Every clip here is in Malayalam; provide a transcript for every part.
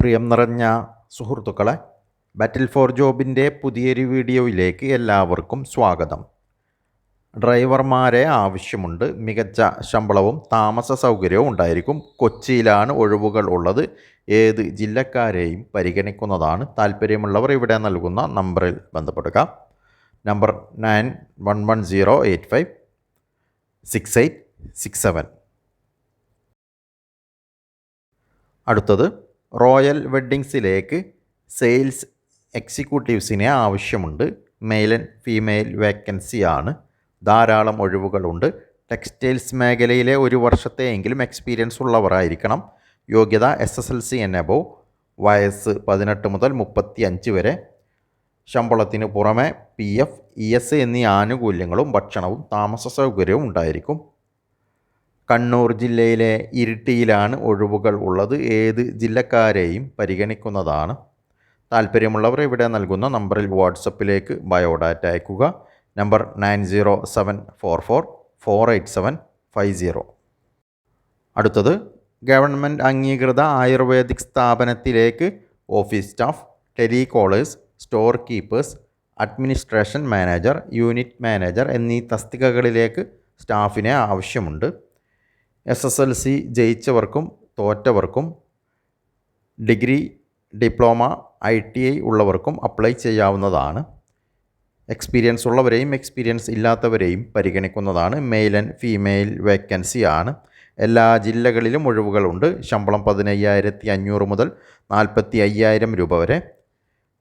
പ്രിയം നിറഞ്ഞ സുഹൃത്തുക്കളെ ബാറ്റിൽ ഫോർ ജോബിന്റെ പുതിയൊരു വീഡിയോയിലേക്ക് എല്ലാവർക്കും സ്വാഗതം. ഡ്രൈവർമാരെ ആവശ്യമുണ്ട് മികച്ച ശമ്പളവും താമസ സൗകര്യവും ഉണ്ടായിരിക്കും. കൊച്ചിയിലാണ് ഒഴിവുകൾ ഉള്ളത്. ഏത് ജില്ലക്കാരെയും പരിഗണിക്കുന്നതാണ്. താല്പര്യമുള്ളവർ ഇവിടെ നൽകുന്ന നമ്പറിൽ ബന്ധപ്പെടുക. Number nine one one zero eight five six eight six seven. അടുത്തത് റോയൽ വെഡ്ഡിങ്സിലേക്ക് സെയിൽസ് എക്സിക്യൂട്ടീവ്സിനെ ആവശ്യമുണ്ട്. മെയിൽ ആൻഡ് ഫീമെയിൽ വേക്കൻസിയാണ്. ധാരാളം ഒഴിവുകളുണ്ട്. ടെക്സ്റ്റൈൽസ് മേഖലയിലെ ഒരു വർഷത്തെയെങ്കിലും എക്സ്പീരിയൻസ് ഉള്ളവരായിരിക്കണം. യോഗ്യത S S L C and above വയസ്സ് പതിനെട്ട് മുതൽ മുപ്പത്തി അഞ്ച് വരെ. ശമ്പളത്തിന് പുറമെ പി എഫ് ഇ എസ് എന്നീ ആനുകൂല്യങ്ങളും ഭക്ഷണവും താമസ സൗകര്യവും ഉണ്ടായിരിക്കും. കണ്ണൂർ ജില്ലയിലെ ഇരിട്ടിയിലാണ് ഒഴിവുകൾ ഉള്ളത്. ഏത് ജില്ലക്കാരെയും പരിഗണിക്കുന്നതാണ്. താല്പര്യമുള്ളവർ ഇവിടെ നൽകുന്ന നമ്പറിൽ വാട്സപ്പിലേക്ക് ബയോഡാറ്റ അയക്കുക number nine zero seven four four four eight seven five zero. അടുത്തത് ഗവൺമെന്റ് അംഗീകൃത ആയുർവേദിക് സ്ഥാപനത്തിലേക്ക് office staff telecallers store keepers administration manager unit manager എന്നീ തസ്തികകളിലേക്ക് സ്റ്റാഫിനെ ആവശ്യമുണ്ട്. എസ് എസ് എൽ സി ജയിച്ചവർക്കും തോറ്റവർക്കും degree diploma I T I ഉള്ളവർക്കും അപ്ലൈ ചെയ്യാവുന്നതാണ്. എക്സ്പീരിയൻസ് ഉള്ളവരെയും എക്സ്പീരിയൻസ് ഇല്ലാത്തവരെയും പരിഗണിക്കുന്നതാണ്. മെയിൽ ആൻഡ് ഫീമെയിൽ വേക്കൻസി ആണ്. എല്ലാ ജില്ലകളിലും ഒഴിവുകളുണ്ട് ശമ്പളം പതിനയ്യായിരത്തി അഞ്ഞൂറ് മുതൽ നാൽപ്പത്തി അയ്യായിരം രൂപ വരെ.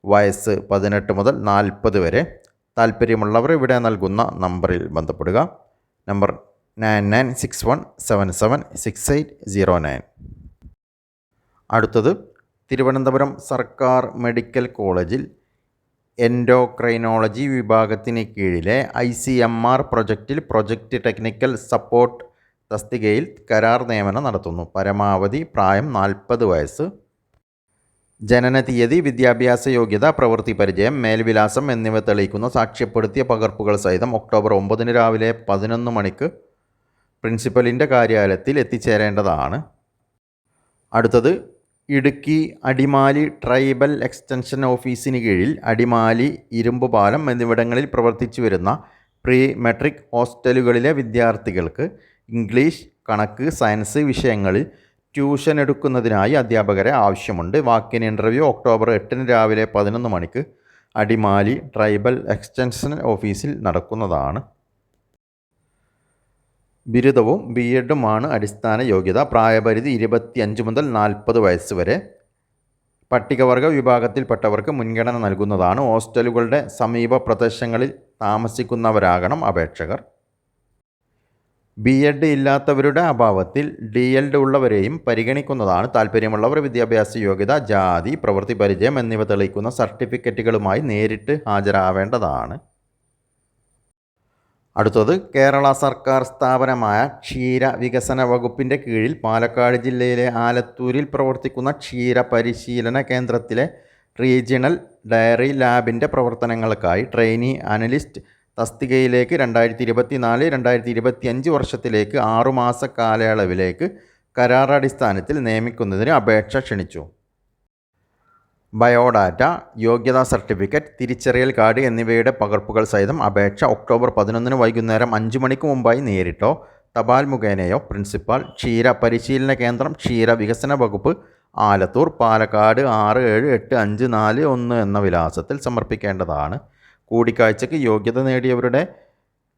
വയസ്സ് പതിനെട്ട് മുതൽ നാൽപ്പത് വരെ. താല്പര്യമുള്ളവർ ഇവിടെ നൽകുന്ന നമ്പറിൽ ബന്ധപ്പെടുക. Number nine nine six one seven seven six eight zero nine. അടുത്തത് തിരുവനന്തപുരം സർക്കാർ മെഡിക്കൽ കോളേജിൽ എൻഡോക്രൈനോളജി വിഭാഗത്തിന് കീഴിലെ ഐ സി എം ആർ പ്രൊജക്റ്റിൽ പ്രൊജക്റ്റ് ടെക്നിക്കൽ സപ്പോർട്ട് തസ്തികയിൽ കരാർ നിയമനം നടത്തുന്നു. പരമാവധി പ്രായം നാൽപ്പത് വയസ്സ്. ജനന തീയതി വിദ്യാഭ്യാസ യോഗ്യത പ്രവൃത്തി പരിചയം മേൽവിലാസം എന്നിവ തെളിയിക്കുന്ന സാക്ഷ്യപ്പെടുത്തിയ പകർപ്പുകൾ സഹിതം ഒക്ടോബർ ഒമ്പതിന് രാവിലെ പതിനൊന്ന് മണിക്ക് പ്രിൻസിപ്പലിന്റെ കാര്യാലയത്തിൽ എത്തിച്ചേരേണ്ടതാണ്. അടുത്തത് ഇടുക്കി അടിമാലി ട്രൈബൽ എക്സ്റ്റൻഷൻ ഓഫീസിന് കീഴിൽ അടിമാലി ഇരുമ്പുപാലം എന്നിവിടങ്ങളിൽ പ്രവർത്തിച്ചു വരുന്ന പ്രീ മെട്രിക് ഹോസ്റ്റലുകളിലെ വിദ്യാർത്ഥികൾക്ക് ഇംഗ്ലീഷ് കണക്ക് സയൻസ് വിഷയങ്ങളിൽ ട്യൂഷൻ എടുക്കുന്നതിനായി അധ്യാപകരെ ആവശ്യമുണ്ട്. വാക്കിൻ ഇന്റർവ്യൂ ഒക്ടോബർ എട്ടിന് രാവിലെ പതിനൊന്ന് മണിക്ക് അടിമാലി ട്രൈബൽ എക്സ്റ്റൻഷൻ ഓഫീസിൽ നടക്കുന്നതാണ്. ബിരുദവും ബി എഡുമാണ് അടിസ്ഥാന യോഗ്യത. പ്രായപരിധി ഇരുപത്തിയഞ്ച് മുതൽ നാൽപ്പത് വയസ്സ് വരെ. പട്ടികവർഗ വിഭാഗത്തിൽപ്പെട്ടവർക്ക് മുൻഗണന നൽകുന്നതാണ്. ഹോസ്റ്റലുകളുടെ സമീപ പ്രദേശങ്ങളിൽ താമസിക്കുന്നവരാകണം അപേക്ഷകർ. ബി എഡ് ഇല്ലാത്തവരുടെ അഭാവത്തിൽ ഡി എൽഡ് ഉള്ളവരെയും പരിഗണിക്കുന്നതാണ് താല്പര്യമുള്ളവർ വിദ്യാഭ്യാസ യോഗ്യത ജാതി പ്രവൃത്തി പരിചയം എന്നിവ തെളിയിക്കുന്ന സർട്ടിഫിക്കറ്റുകളുമായി നേരിട്ട് ഹാജരാവേണ്ടതാണ്. അടുത്തത് കേരള സർക്കാർ സ്ഥാപനമായ ക്ഷീര വികസന വകുപ്പിന്റെ കീഴിൽ പാലക്കാട് ജില്ലയിലെ ആലത്തൂരിൽ പ്രവർത്തിക്കുന്ന ക്ഷീര പരിശീലന കേന്ദ്രത്തിലെ റീജിയണൽ ഡയറി ലാബിന്റെ പ്രവർത്തനങ്ങൾക്കായി ട്രെയിനി അനലിസ്റ്റ് തസ്തികയിലേക്ക് രണ്ടായിരത്തി ഇരുപത്തി നാല് രണ്ടായിരത്തി ഇരുപത്തി അഞ്ച് വർഷത്തിലേക്ക് ആറുമാസ കാലയളവിലേക്ക് കരാറടിസ്ഥാനത്തിൽ നിയമിക്കുന്നതിന് അപേക്ഷ ക്ഷണിച്ചു. ബയോഡാറ്റ യോഗ്യതാ സർട്ടിഫിക്കറ്റ് തിരിച്ചറിയൽ കാർഡ് എന്നിവയുടെ പകർപ്പുകൾ സഹിതം അപേക്ഷ ഒക്ടോബർ പതിനൊന്നിന് വൈകുന്നേരം അഞ്ച് മണിക്ക് മുമ്പായി നേരിട്ടോ? തപാൽ മുഖേനയോ? പ്രിൻസിപ്പാൾ ക്ഷീര പരിശീലന കേന്ദ്രം ക്ഷീര വികസന വകുപ്പ് ആലത്തൂർ പാലക്കാട് ആറ് ഏഴ് എട്ട് അഞ്ച് നാല് ഒന്ന് എന്ന വിലാസത്തിൽ സമർപ്പിക്കേണ്ടതാണ്. കൂടിക്കാഴ്ചയ്ക്ക് യോഗ്യത നേടിയവരുടെ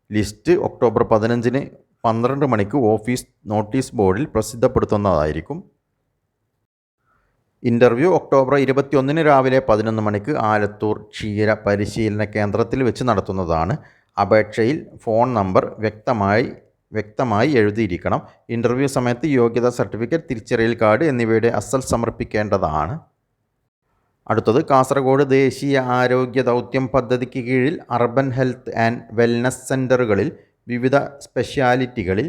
ലിസ്റ്റ് ഒക്ടോബർ പതിനഞ്ചിന് പന്ത്രണ്ട് മണിക്ക് ഓഫീസ് നോട്ടീസ് ബോർഡിൽ പ്രസിദ്ധപ്പെടുത്തുന്നതായിരിക്കും. ഇന്റർവ്യൂ ഒക്ടോബർ ഇരുപത്തിയൊന്നിന് രാവിലെ പതിനൊന്ന് മണിക്ക് ആലത്തൂർ ക്ഷീര പരിശീലന കേന്ദ്രത്തിൽ വെച്ച് നടത്തുന്നതാണ്. അപേക്ഷയിൽ ഫോൺ നമ്പർ വ്യക്തമായി വ്യക്തമായി എഴുതിയിരിക്കണം. ഇന്റർവ്യൂ സമയത്ത് യോഗ്യതാ സർട്ടിഫിക്കറ്റ് തിരിച്ചറിയൽ കാർഡ് എന്നിവയുടെ അസൽ സമർപ്പിക്കേണ്ടതാണ്. അടുത്തത് കാസർഗോഡ് ദേശീയ ആരോഗ്യ ദൗത്യം പദ്ധതിക്ക് കീഴിൽ അർബൻ ഹെൽത്ത് ആൻഡ് വെൽനസ് സെന്ററുകളിൽ വിവിധ സ്പെഷ്യാലിറ്റികളിൽ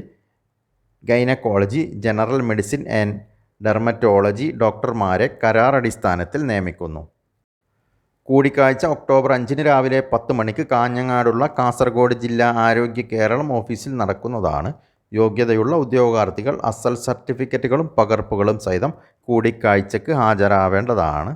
gynaecology general medicine and dermatology ഡോക്ടർമാരെ കരാർ അടിസ്ഥാനത്തിൽ നിയമിക്കുന്നു. കൂടിക്കാഴ്ച ഒക്ടോബർ അഞ്ചിന് രാവിലെ പത്ത് മണിക്ക് കാഞ്ഞങ്ങാടുള്ള കാസർഗോഡ് ജില്ലാ ആരോഗ്യ കേരളം ഓഫീസിൽ നടക്കുന്നതാണ്. യോഗ്യതയുള്ള ഉദ്യോഗാർത്ഥികൾ അസൽ സർട്ടിഫിക്കറ്റുകളും പകർപ്പുകളും സഹിതം കൂടിക്കാഴ്ചയ്ക്ക് ഹാജരാവേണ്ടതാണ്.